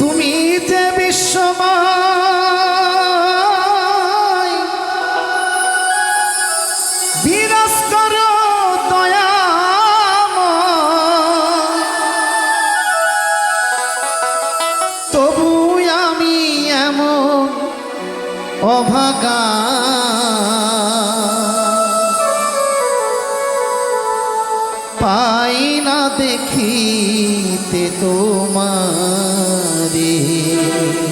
তুমি যে বিশ্বময় বিরাজ কর দয়া তবু আমি এমন অভাগা। পাই না দেখিতে তোমার নবী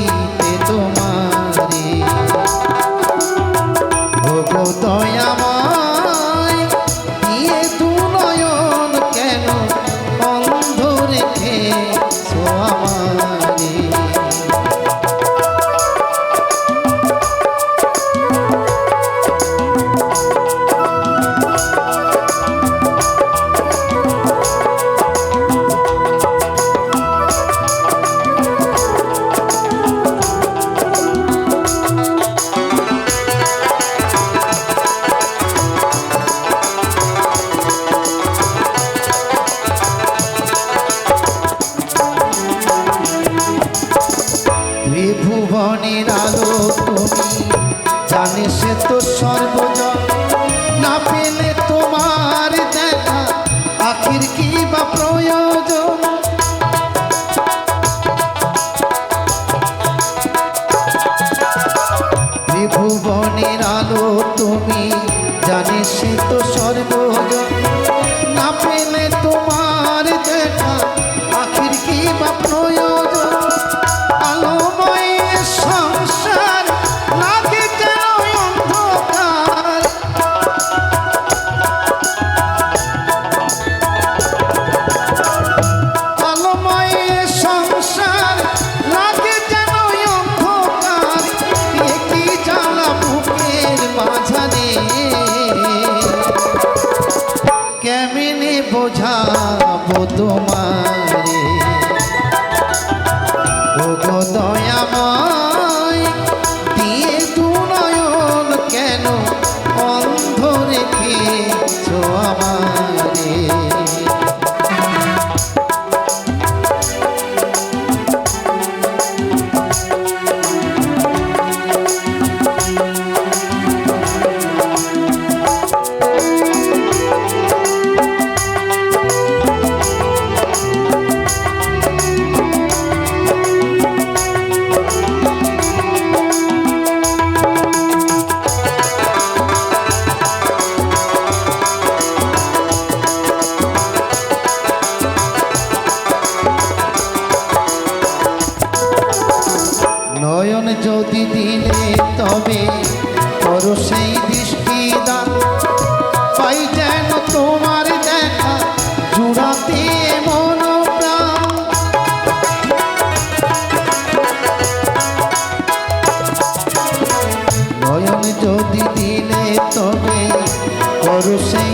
জীবনের আলো তুমি। জানিস তো সর্বজন যদি দিলে তবে করো সেই দৃষ্টি দান পাই যেন তোমার দেখা জুড়াতে মন নয়ন যদি দিলে তবে করো সেই